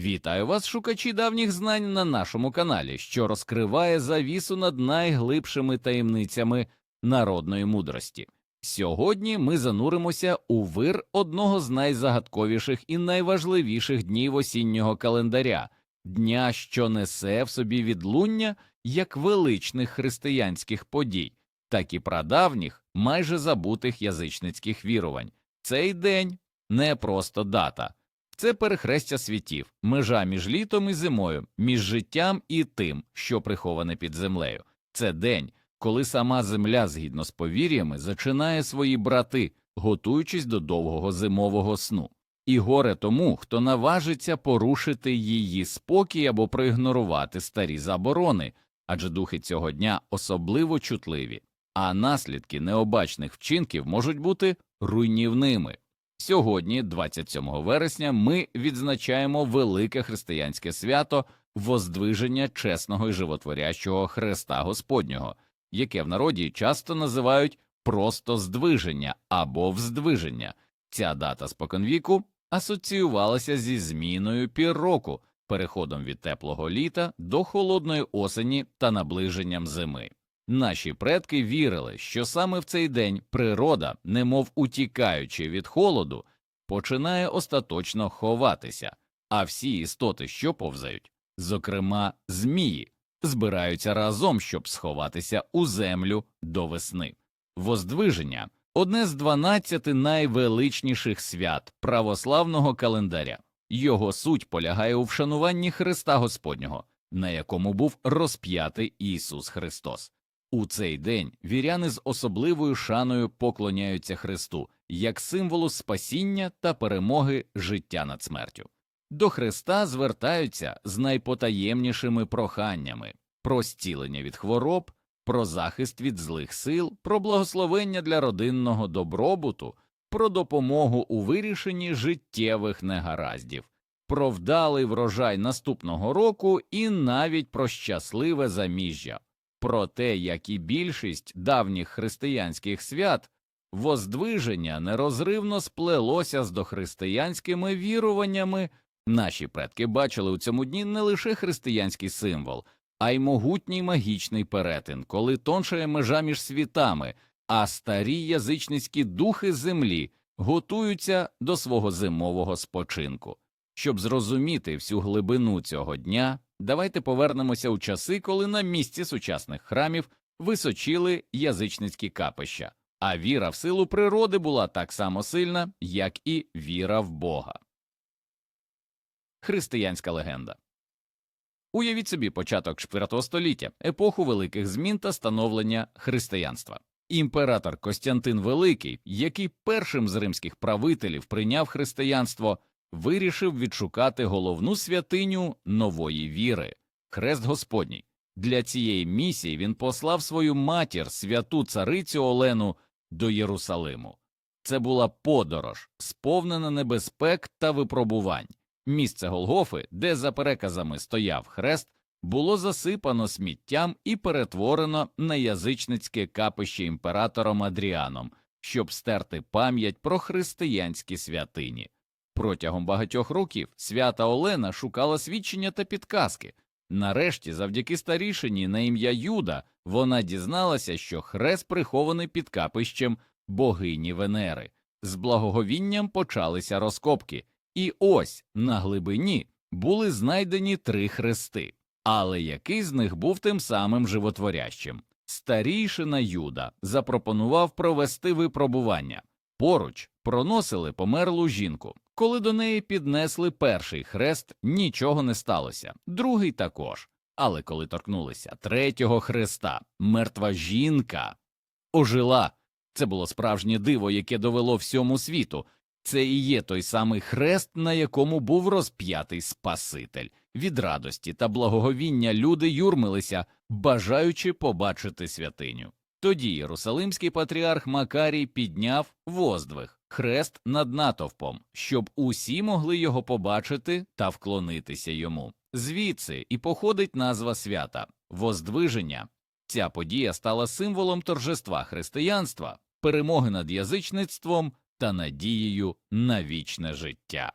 Вітаю вас, шукачі давніх знань на нашому каналі, що розкриває завісу над найглибшими таємницями народної мудрості. Сьогодні ми зануримося у вир одного з найзагадковіших і найважливіших днів осіннього календаря, дня, що несе в собі відлуння як величних християнських подій, так і прадавніх, майже забутих язичницьких вірувань. Цей день не просто дата. Це перехрестя світів, межа між літом і зимою, між життям і тим, що приховане під землею. Це день, коли сама земля, згідно з повір'ями, зачинає свої брати, готуючись до довгого зимового сну. І горе тому, хто наважиться порушити її спокій або проігнорувати старі заборони, адже духи цього дня особливо чутливі, а наслідки необачних вчинків можуть бути руйнівними. Сьогодні, 27 вересня, ми відзначаємо велике християнське свято Воздвиження чесного і животворящого Христа Господнього, яке в народі часто називають просто здвиження або вздвиження. Ця дата споконвіку асоціювалася зі зміною пір року, переходом від теплого літа до холодної осені та наближенням зими. Наші предки вірили, що саме в цей день природа, немов утікаючи від холоду, починає остаточно ховатися, а всі істоти, що повзають, зокрема змії, збираються разом, щоб сховатися у землю до весни. Воздвиження одне з 12 найвеличніших свят православного календаря. Його суть полягає у вшануванні Христа Господнього, на якому був розп'ятий Ісус Христос. У цей день віряни з особливою шаною поклоняються Христу як символу спасіння та перемоги життя над смертю. До Христа звертаються з найпотаємнішими проханнями про зцілення від хвороб, про захист від злих сил, про благословення для родинного добробуту, про допомогу у вирішенні життєвих негараздів, про вдалий врожай наступного року і навіть про щасливе заміжжя. Про те, як і більшість давніх християнських свят, воздвиження нерозривно сплелося з дохристиянськими віруваннями, наші предки бачили у цьому дні не лише християнський символ, а й могутній магічний перетин, коли тоншає межа між світами, а старі язичницькі духи землі готуються до свого зимового спочинку. Щоб зрозуміти всю глибину цього дня, давайте повернемося у часи, коли на місці сучасних храмів височили язичницькі капища, а віра в силу природи була так само сильна, як і віра в Бога. Християнська легенда Уявіть собі початок IV століття, епоху великих змін та становлення християнства. Імператор Костянтин Великий, який першим з римських правителів прийняв християнство, вирішив відшукати головну святиню нової віри Хрест Господній. Для цієї місії він послав свою матір, святу царицю Олену, до Єрусалиму. Це була подорож, сповнена небезпек та випробувань. Місце Голгофи, де за переказами стояв хрест, було засипано сміттям і перетворено на язичницьке капище імператором Адріаном, щоб стерти пам'ять про християнські святині. Протягом багатьох років свята Олена шукала свідчення та підказки. Нарешті, завдяки старішині на ім'я Юда, вона дізналася, що хрест прихований під капищем богині Венери. З благоговінням почалися розкопки, і ось на глибині були знайдені три хрести. Але який з них був тим самим животворящим? Старійшина Юда запропонував провести випробування. Поруч проносили померлу жінку. Коли до неї піднесли перший хрест, нічого не сталося, другий також. Але коли торкнулися третього хреста, мертва жінка ожила. Це було справжнє диво, яке довело всьому світу. Це і є той самий хрест, на якому був розп'ятий Спаситель. Від радості та благоговіння люди юрмилися, бажаючи побачити святиню. Тоді Єрусалимський патріарх Макарій підняв воздвиг, хрест над натовпом, щоб усі могли його побачити та вклонитися йому. Звідси і походить назва свята Воздвиження. Ця подія стала символом торжества християнства, перемоги над язичництвом та надією на вічне життя.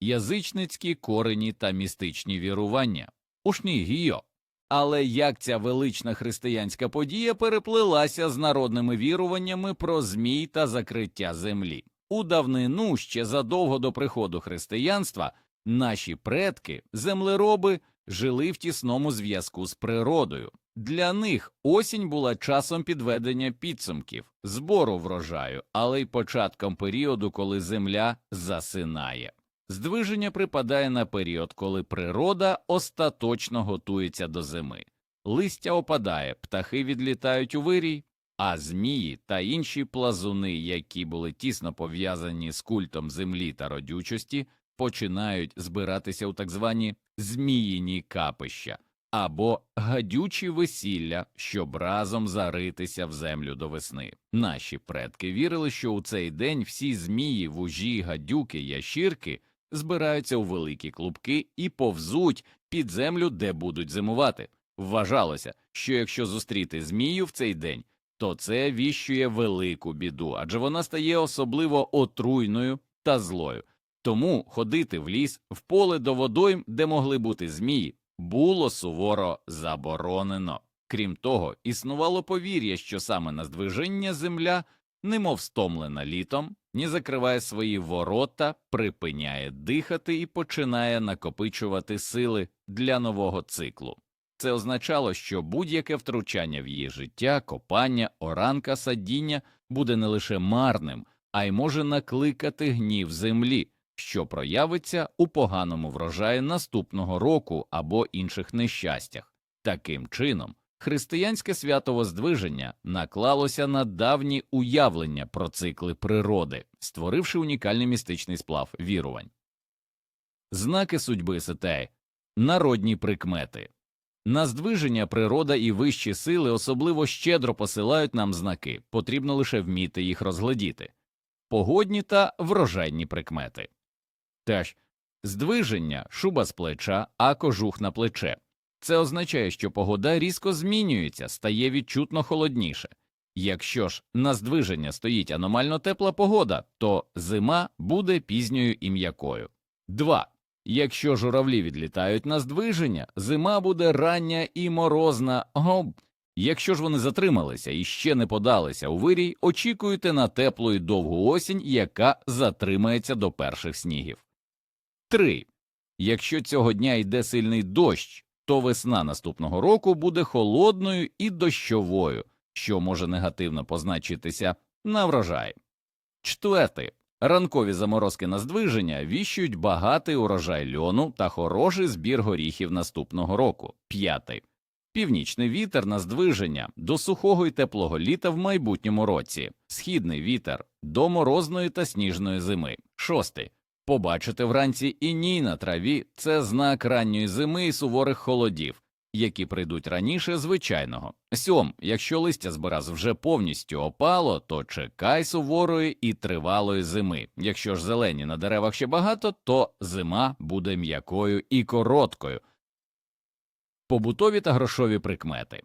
язичницькі корені та містичні вірування. Ушнігіо. Але як ця велична християнська подія переплилася з народними віруваннями про змій та закриття землі? У давнину, ще задовго до приходу християнства, наші предки, землероби, жили в тісному зв'язку з природою. Для них осінь була часом підведення підсумків, збору врожаю, але й початком періоду, коли земля засинає. Здвиження припадає на період, коли природа остаточно готується до зими. Листя опадає, птахи відлітають у вирій, а змії та інші плазуни, які були тісно пов'язані з культом землі та родючості, починають збиратися у так звані зміїні капища або гадючі весілля, щоб разом заритися в землю до весни. Наші предки вірили, що у цей день всі змії, вужі, гадюки, ящірки збираються у великі клубки і повзуть під землю, де будуть зимувати. Вважалося, що якщо зустріти змію в цей день, то це віщує велику біду, адже вона стає особливо отруйною та злою. Тому ходити в ліс, в поле до водойм, де могли бути змії, було суворо заборонено. Крім того, існувало повір'я, що саме на здвиження земля, немов стомлена літом, ні закриває свої ворота, припиняє дихати і починає накопичувати сили для нового циклу. Це означало, що будь-яке втручання в її життя, копання, оранка, садіння буде не лише марним, а й може накликати гнів землі, що проявиться у поганому врожаї наступного року або інших нещастях. Таким чином, християнське свято Воздвиження наклалося на давні уявлення про цикли природи, створивши унікальний містичний сплав вірувань. Знаки судьби Сетей народні прикмети. На здвиження природа і вищі сили особливо щедро посилають нам знаки, потрібно лише вміти їх розглядіти, погодні та врожайні прикмети. Теж здвиження, шуба з плеча, а кожух на плече. Це означає, що погода різко змінюється, стає відчутно холодніше. Якщо ж на здвиження стоїть аномально тепла погода, то зима буде пізньою і м'якою. 2. Якщо журавлі відлітають на здвиження, зима буде рання і морозна. Гоб. Якщо ж вони затрималися і ще не подалися у вирій, очікуйте на теплу і довгу осінь, яка затримається до перших снігів. 3. Якщо цього дня йде сильний дощ, то весна наступного року буде холодною і дощовою, що може негативно позначитися на врожай. Четверте. Ранкові заморозки на здвиження віщують багатий урожай льону та хороший збір горіхів наступного року. П'ятий. Північний вітер на здвиження до сухого і теплого літа в майбутньому році, східний вітер до морозної та сніжної зими. Шостий. Побачити вранці іній на траві це знак ранньої зими і суворих холодів, які прийдуть раніше звичайного. Сьом, якщо листя з берез вже повністю опало, то чекай суворої і тривалої зими. Якщо ж зелені на деревах ще багато, то зима буде м'якою і короткою. Побутові та грошові прикмети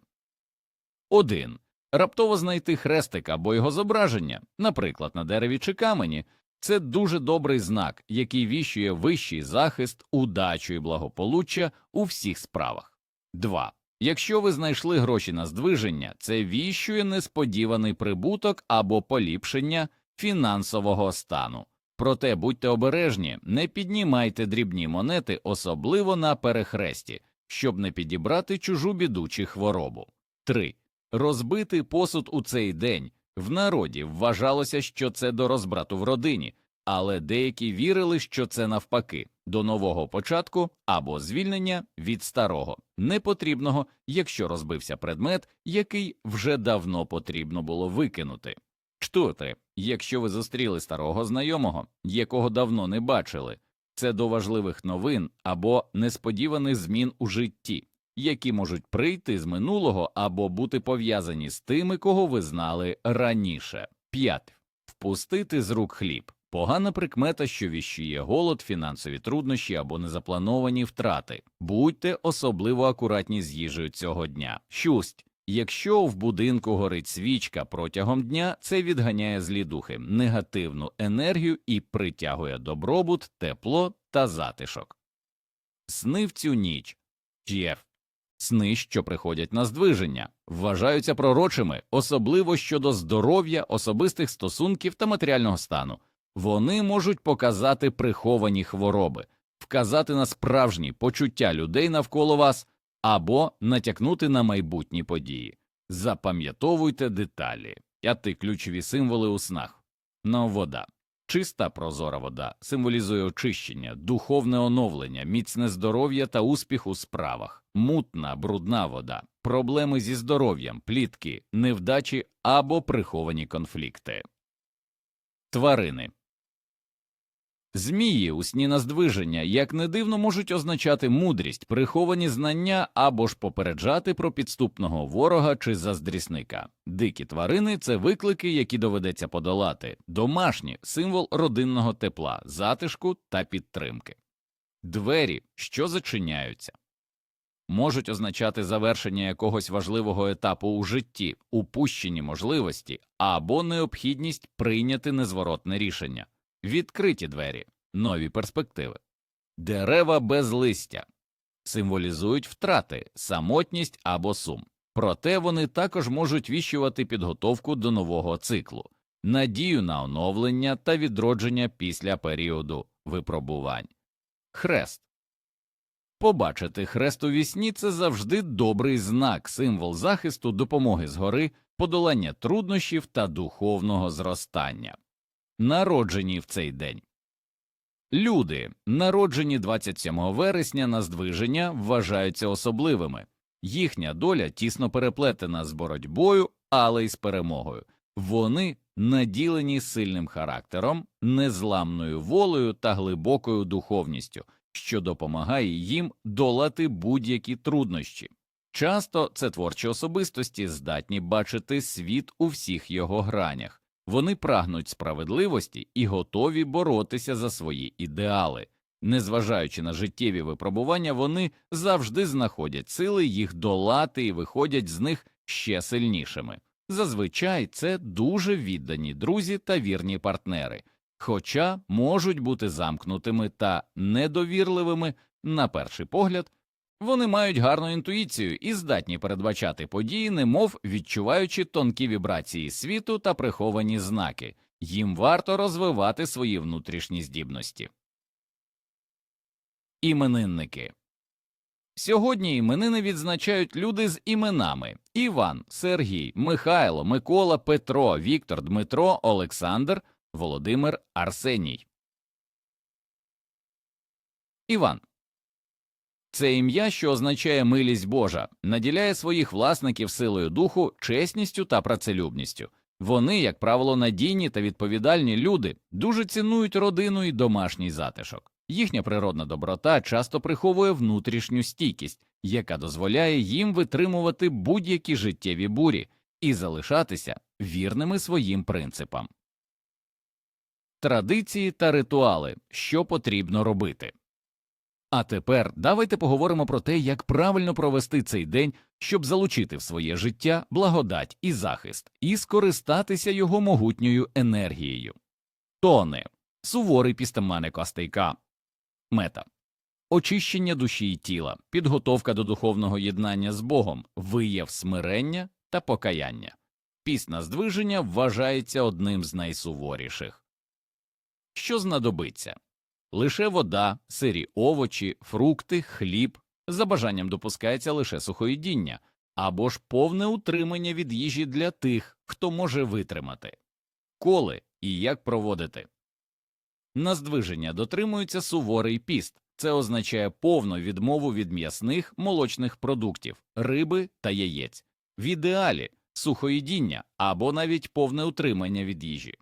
1. Раптово знайти хрестик або його зображення, наприклад, на дереві чи камені. Це дуже добрий знак, який віщує вищий захист, удачу і благополуччя у всіх справах. 2. Якщо ви знайшли гроші на здвиження, це віщує несподіваний прибуток або поліпшення фінансового стану. Проте будьте обережні, не піднімайте дрібні монети, особливо на перехресті, щоб не підібрати чужу біду чи хворобу. 3. Розбити посуд у цей день в народі вважалося, що це до розбрату в родині, але деякі вірили, що це навпаки до нового початку або звільнення від старого, непотрібного, якщо розбився предмет, який вже давно потрібно було викинути. Четверте, якщо ви зустріли старого знайомого, якого давно не бачили, це до важливих новин або несподіваних змін у житті які можуть прийти з минулого або бути пов'язані з тими, кого ви знали раніше. 5. Впустити з рук хліб. Погана прикмета, що віщує голод, фінансові труднощі або незаплановані втрати. Будьте особливо акуратні з їжею цього дня. 6. Якщо в будинку горить свічка протягом дня, це відганяє злі духи, негативну енергію і притягує добробут, тепло та затишок. Сни в цю ніч GF. Сни, що приходять на здвиження, вважаються пророчими, особливо щодо здоров'я, особистих стосунків та матеріального стану. Вони можуть показати приховані хвороби, вказати на справжні почуття людей навколо вас або натякнути на майбутні події. Запам'ятовуйте деталі. П'яти ключові символи у снах. Но вода. Чиста прозора вода символізує очищення, духовне оновлення, міцне здоров'я та успіх у справах, мутна, брудна вода, проблеми зі здоров'ям, плітки, невдачі або приховані конфлікти. Тварини Змії у сні на здвиження, як не дивно, можуть означати мудрість, приховані знання або ж попереджати про підступного ворога чи заздрісника. Дикі тварини це виклики, які доведеться подолати, домашні символ родинного тепла, затишку та підтримки. Двері, що зачиняються, можуть означати завершення якогось важливого етапу у житті, упущені можливості або необхідність прийняти незворотне рішення. Відкриті двері, нові перспективи, дерева без листя. Символізують втрати, самотність або сум, проте вони також можуть віщувати підготовку до нового циклу, надію на оновлення та відродження після періоду випробувань. Хрест побачити хрест у вісні – це завжди добрий знак, символ захисту, допомоги згори, подолання труднощів та духовного зростання народжені в цей день. Люди, народжені 27 вересня на здвиження, вважаються особливими, їхня доля тісно переплетена з боротьбою, але й з перемогою. Вони наділені сильним характером, незламною волею та глибокою духовністю, що допомагає їм долати будь-які труднощі. Часто це творчі особистості здатні бачити світ у всіх його гранях. Вони прагнуть справедливості і готові боротися за свої ідеали. Незважаючи на життєві випробування, вони завжди знаходять сили їх долати і виходять з них ще сильнішими. Зазвичай це дуже віддані друзі та вірні партнери, хоча можуть бути замкнутими та недовірливими на перший погляд, вони мають гарну інтуїцію і здатні передбачати події, немов відчуваючи тонкі вібрації світу та приховані знаки, їм варто розвивати свої внутрішні здібності. Іменинники Сьогодні іменини відзначають люди з іменами Іван, Сергій, Михайло, Микола, Петро, Віктор, Дмитро, Олександр, Володимир, Арсеній. Іван це ім'я, що означає милість Божа, наділяє своїх власників силою духу, чесністю та працелюбністю. Вони, як правило, надійні та відповідальні люди, дуже цінують родину і домашній затишок. Їхня природна доброта часто приховує внутрішню стійкість, яка дозволяє їм витримувати будь-які життєві бурі і залишатися вірними своїм принципам. Традиції та ритуали, що потрібно робити. А тепер давайте поговоримо про те, як правильно провести цей день, щоб залучити в своє життя благодать і захист, і скористатися його могутньою енергією. Тони суворий пістемане костейка, мета очищення душі і тіла, підготовка до духовного єднання з Богом, вияв смирення та покаяння. Пісна здвиження вважається одним з найсуворіших. Що знадобиться? лише вода, сирі овочі, фрукти, хліб, за бажанням допускається лише сухоїдіння або ж повне утримання від їжі для тих, хто може витримати. Коли і як проводити. На здвиження дотримується суворий піст, це означає повну відмову від м'ясних молочних продуктів, риби та яєць, в ідеалі сухоїдіння або навіть повне утримання від їжі.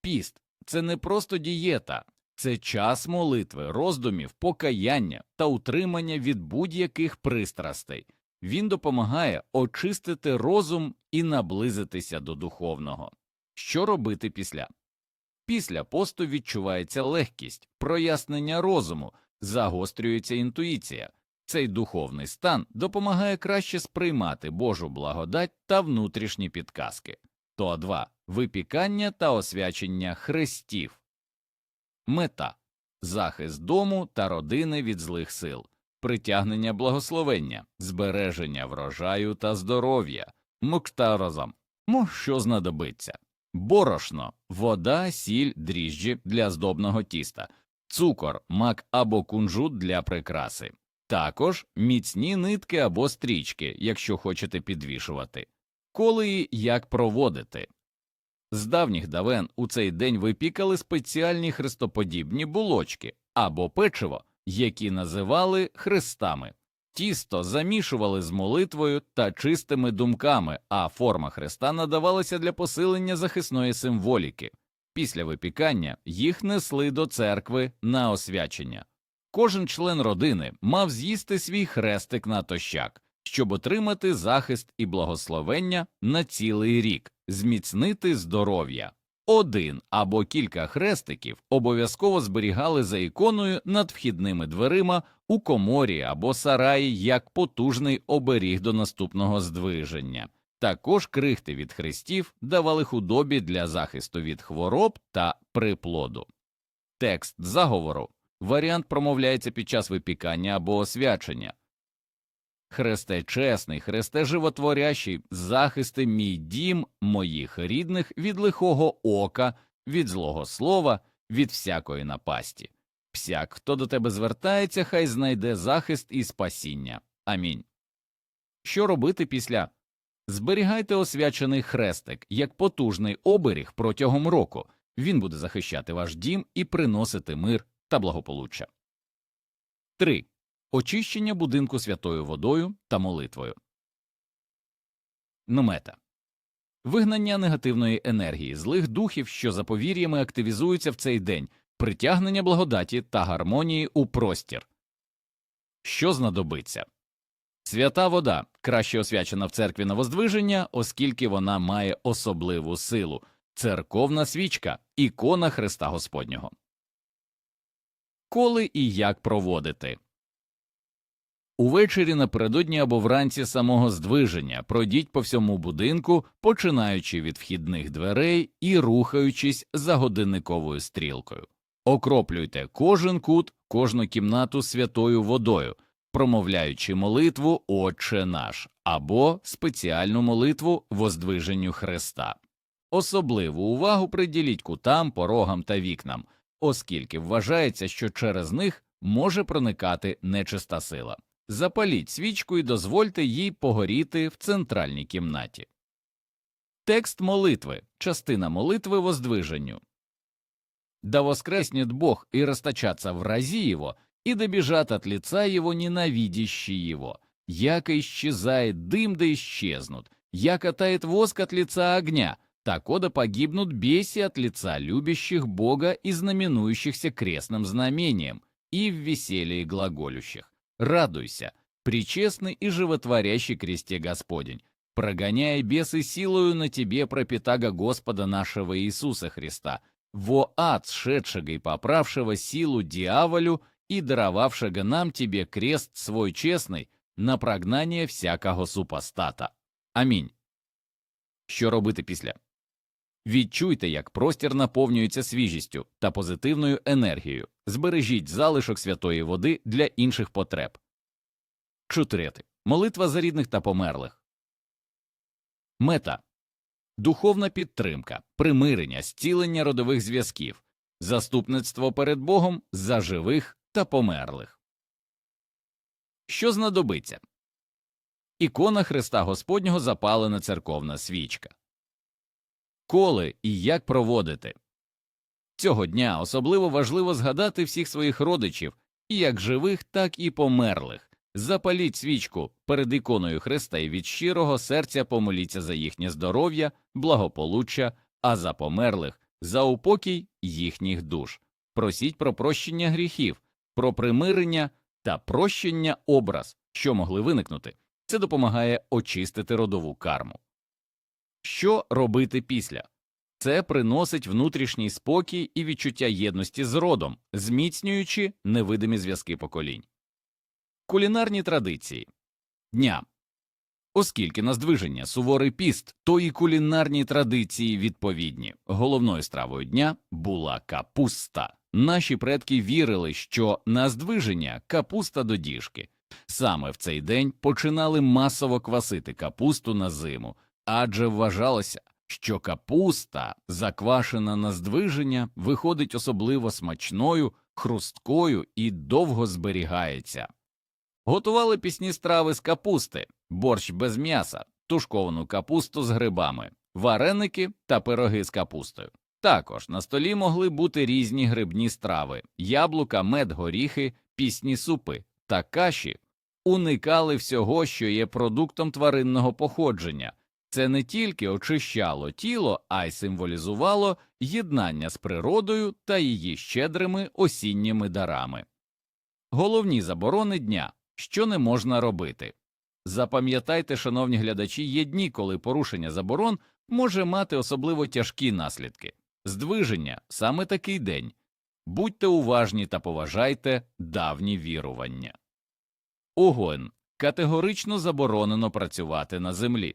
Піст це не просто дієта, це час молитви, роздумів, покаяння та утримання від будь-яких пристрастей. Він допомагає очистити розум і наблизитися до духовного. Що робити після? Після посту відчувається легкість, прояснення розуму, загострюється інтуїція. Цей духовний стан допомагає краще сприймати Божу благодать та внутрішні підказки. То 2. Випікання та освячення хрестів. Мета захист дому та родини від злих сил, притягнення благословення, збереження врожаю та здоров'я, муктаразам. Мо що знадобиться? Борошно, вода, сіль, дріжджі для здобного тіста, цукор, мак або кунжут для прикраси. Також міцні нитки або стрічки, якщо хочете підвішувати. Коли і як проводити. З давніх давен у цей день випікали спеціальні хрестоподібні булочки або печиво, які називали хрестами. Тісто замішували з молитвою та чистими думками, а форма хреста надавалася для посилення захисної символіки. Після випікання їх несли до церкви на освячення. Кожен член родини мав з'їсти свій хрестик на тощак, щоб отримати захист і благословення на цілий рік, зміцнити здоров'я. Один або кілька хрестиків обов'язково зберігали за іконою над вхідними дверима у коморі або сараї як потужний оберіг до наступного здвиження. Також крихти від хрестів давали худобі для захисту від хвороб та приплоду. Текст заговору варіант промовляється під час випікання або освячення. Хресте чесний, хресте животворящий, захисти мій дім моїх рідних від лихого ока, від злого слова, від всякої напасті. Всяк, хто до тебе звертається, хай знайде захист і спасіння. Амінь. Що робити після? Зберігайте освячений хрестик як потужний оберіг протягом року. Він буде захищати ваш дім і приносити мир та благополуччя. 3. Очищення будинку святою водою та молитвою. Номета. Вигнання негативної енергії, злих духів, що за повір'ями активізуються в цей день, притягнення благодаті та гармонії у простір. Що знадобиться? Свята вода краще освячена в церкві на воздвиження, оскільки вона має особливу силу, церковна свічка, ікона Христа Господнього. Коли і як проводити Увечері напередодні або вранці самого здвиження пройдіть по всьому будинку, починаючи від вхідних дверей і рухаючись за годинниковою стрілкою. Окроплюйте кожен кут, кожну кімнату святою водою, промовляючи молитву Отче наш або спеціальну молитву Воздвиженню Христа. Особливу увагу приділіть кутам, порогам та вікнам, оскільки вважається, що через них може проникати нечиста сила. Запаліть свічку і дозвольте їй погоріти в центральній кімнаті. Текст молитви частина молитви воздвиженню. Да воскреснет Бог и расточаться в рази его, и добежат от лица его ненавидящие его, яко исчезает дым да исчезнут, яко тает воск от лица огня, так ода погибнут беси от лица любящих Бога и знаменующихся крестным знамением, и в веселье глаголющих. Радуйся, причестный и животворящий кресте Господень, прогоняя бесы силою на тебе пропитага Господа нашего Иисуса Христа, во ад сшедшего и поправшего силу дьяволю и даровавшего нам тебе крест свой чесний на прогнання всякого супостата. Амінь. Що робити після? Відчуйте, як простір наповнюється свіжістю та позитивною енергією. Збережіть залишок святої води для інших потреб. Чотирети. Молитва за рідних та померлих. Мета духовна підтримка, примирення, зцілення родових зв'язків, заступництво перед Богом за живих та померлих. Що знадобиться? Ікона Христа Господнього запалена церковна свічка. Коли і як проводити цього дня особливо важливо згадати всіх своїх родичів, як живих, так і померлих. Запаліть свічку перед іконою Христа і від щирого серця помоліться за їхнє здоров'я, благополуччя, а за померлих за упокій їхніх душ. Просіть про прощення гріхів, про примирення та прощення образ, що могли виникнути. Це допомагає очистити родову карму. Що робити після? Це приносить внутрішній спокій і відчуття єдності з родом, зміцнюючи невидимі зв'язки поколінь. Кулінарні традиції дня. Оскільки на здвиження суворий піст, то і кулінарні традиції відповідні. Головною стравою дня була капуста. Наші предки вірили, що на здвиження капуста до діжки. Саме в цей день починали масово квасити капусту на зиму, адже вважалося, що капуста, заквашена на здвиження, виходить особливо смачною, хрусткою і довго зберігається. Готували пісні страви з капусти, борщ без м'яса, тушковану капусту з грибами, вареники та пироги з капустою. Також на столі могли бути різні грибні страви, яблука, мед, горіхи, пісні супи та каші. Уникали всього, що є продуктом тваринного походження. Це не тільки очищало тіло, а й символізувало єднання з природою та її щедрими осінніми дарами. Головні заборони дня що не можна робити. Запам'ятайте, шановні глядачі, є дні, коли порушення заборон може мати особливо тяжкі наслідки. Здвиження саме такий день. Будьте уважні та поважайте давні вірування. Огонь категорично заборонено працювати на землі.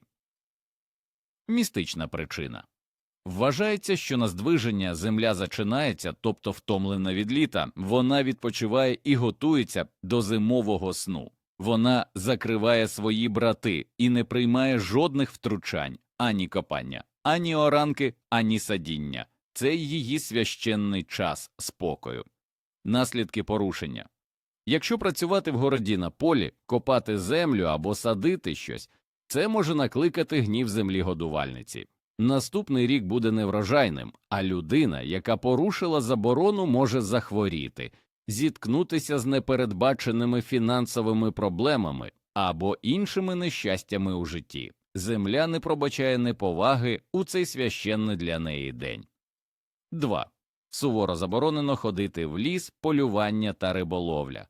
Містична причина Вважається, що на здвиження земля зачинається, тобто втомлена від літа, вона відпочиває і готується до зимового сну. Вона закриває свої брати і не приймає жодних втручань, ані копання, ані оранки, ані садіння. Це її священний час спокою. Наслідки порушення. Якщо працювати в городі на полі, копати землю або садити щось, це може накликати гнів землі годувальниці. Наступний рік буде неврожайним, а людина, яка порушила заборону, може захворіти, зіткнутися з непередбаченими фінансовими проблемами або іншими нещастями у житті. Земля не пробачає неповаги у цей священний для неї день. 2. Суворо заборонено ходити в ліс, полювання та риболовля.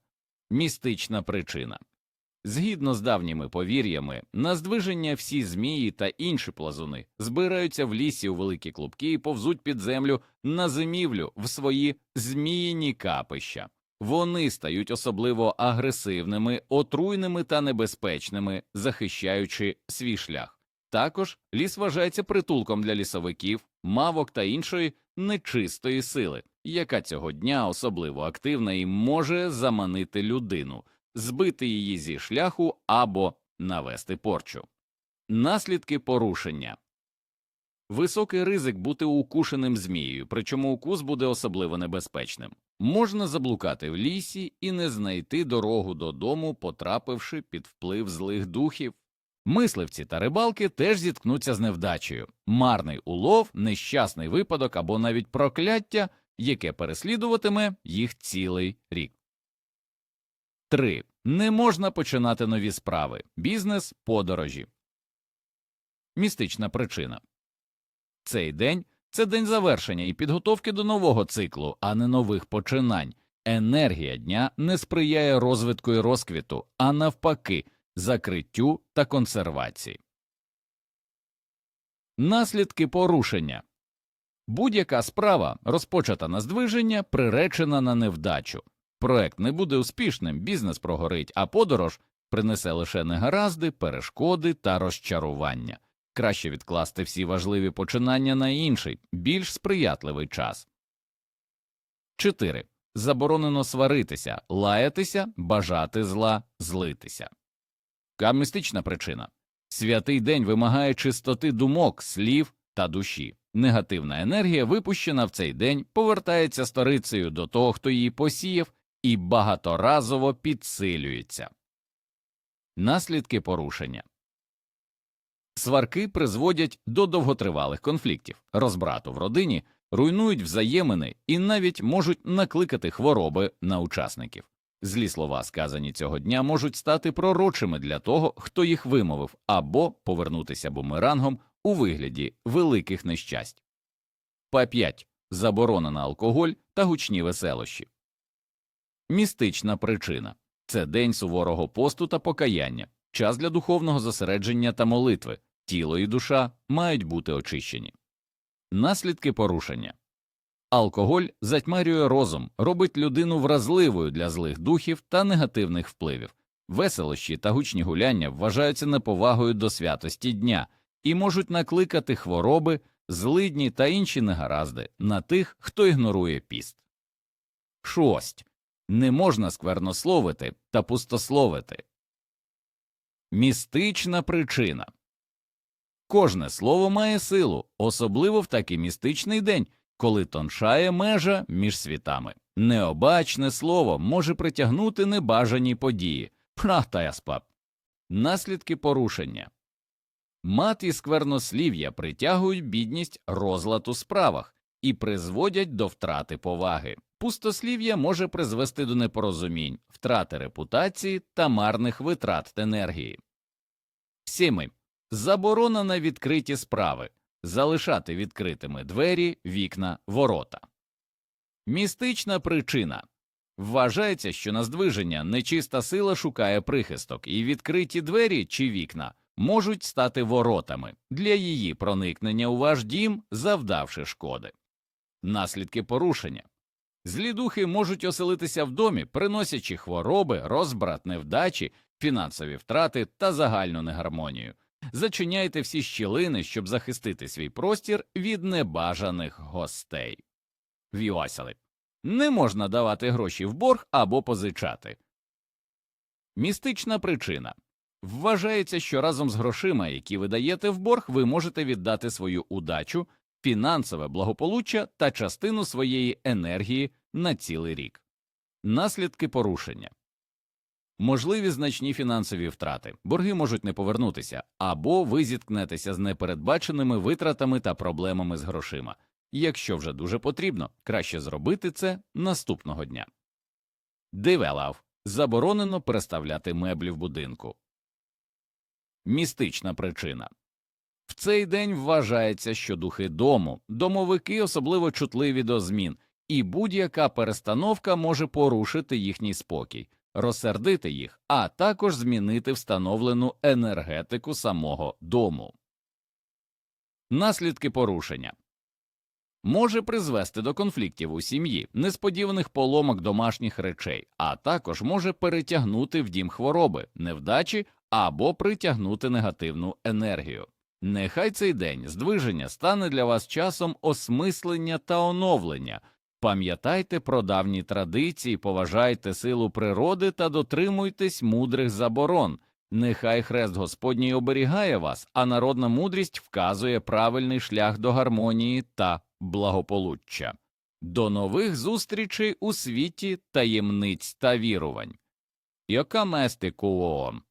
Містична причина Згідно з давніми повір'ями, на здвиження всі змії та інші плазуни збираються в лісі у великі клубки і повзуть під землю на зимівлю в свої зміїні капища. Вони стають особливо агресивними, отруйними та небезпечними, захищаючи свій шлях. Також ліс вважається притулком для лісовиків, мавок та іншої нечистої сили, яка цього дня особливо активна і може заманити людину збити її зі шляху або навести порчу. Наслідки порушення високий ризик бути укушеним змією, причому укус буде особливо небезпечним. Можна заблукати в лісі і не знайти дорогу додому, потрапивши під вплив злих духів. Мисливці та рибалки теж зіткнуться з невдачею, марний улов, нещасний випадок або навіть прокляття, яке переслідуватиме їх цілий рік. 3. Не можна починати нові справи бізнес, подорожі. Містична причина цей день це день завершення і підготовки до нового циклу, а не нових починань. Енергія дня не сприяє розвитку і розквіту, а навпаки, закриттю та консервації. Наслідки порушення будь-яка справа, розпочата на здвиження, приречена на невдачу. Проект не буде успішним, бізнес прогорить, а подорож принесе лише негаразди, перешкоди та розчарування. Краще відкласти всі важливі починання на інший, більш сприятливий час. 4. Заборонено сваритися, лаятися, бажати зла, злитися. Камістична причина святий день вимагає чистоти думок, слів та душі. Негативна енергія, випущена в цей день, повертається сторицею до того, хто її посіяв, і багаторазово підсилюється. Наслідки порушення сварки призводять до довготривалих конфліктів, розбрату в родині, руйнують взаємини і навіть можуть накликати хвороби на учасників. Злі слова, сказані цього дня, можуть стати пророчими для того, хто їх вимовив, або повернутися бумерангом у вигляді великих нещасть. Па 5. заборона на алкоголь та гучні веселощі. Містична причина це день суворого посту та покаяння, час для духовного зосередження та молитви, тіло і душа мають бути очищені. Наслідки порушення алкоголь затьмарює розум, робить людину вразливою для злих духів та негативних впливів. Веселощі та гучні гуляння вважаються неповагою до святості дня і можуть накликати хвороби, злидні та інші негаразди на тих, хто ігнорує піст. Шость. Не можна сквернословити та пустословити. Містична причина Кожне слово має силу, особливо в такий містичний день, коли тоншає межа між світами. Необачне слово може притягнути небажані події. Яспап. Наслідки порушення. Мат і сквернослів'я притягують бідність розлад у справах і призводять до втрати поваги. Пустослів'я може призвести до непорозумінь, втрати репутації та марних витрат енергії. Сіми. Заборона на відкриті справи. Залишати відкритими двері, вікна, ворота. Містична причина. Вважається, що на здвиження нечиста сила шукає прихисток, і відкриті двері чи вікна можуть стати воротами для її проникнення у ваш дім, завдавши шкоди. Наслідки порушення. Злі духи можуть оселитися в домі, приносячи хвороби, розбрат, невдачі, фінансові втрати та загальну негармонію. Зачиняйте всі щілини, щоб захистити свій простір від небажаних гостей. Віосяли. Не можна давати гроші в борг або позичати. Містична причина. Вважається, що разом з грошима, які ви даєте в борг, ви можете віддати свою удачу, фінансове благополуччя та частину своєї енергії на цілий рік. Наслідки порушення. Можливі значні фінансові втрати, борги можуть не повернутися, або ви зіткнетеся з непередбаченими витратами та проблемами з грошима. Якщо вже дуже потрібно, краще зробити це наступного дня. Дивелав заборонено переставляти меблі в будинку. Містична причина в цей день вважається, що духи дому, домовики особливо чутливі до змін, і будь-яка перестановка може порушити їхній спокій, розсердити їх, а також змінити встановлену енергетику самого дому. Наслідки порушення може призвести до конфліктів у сім'ї, несподіваних поломок домашніх речей, а також може перетягнути в дім хвороби, невдачі або притягнути негативну енергію. Нехай цей день здвиження стане для вас часом осмислення та оновлення. Пам'ятайте про давні традиції, поважайте силу природи та дотримуйтесь мудрих заборон. Нехай хрест Господній оберігає вас, а народна мудрість вказує правильний шлях до гармонії та благополуччя. До нових зустрічей у світі таємниць та вірувань. Яка мести куоом?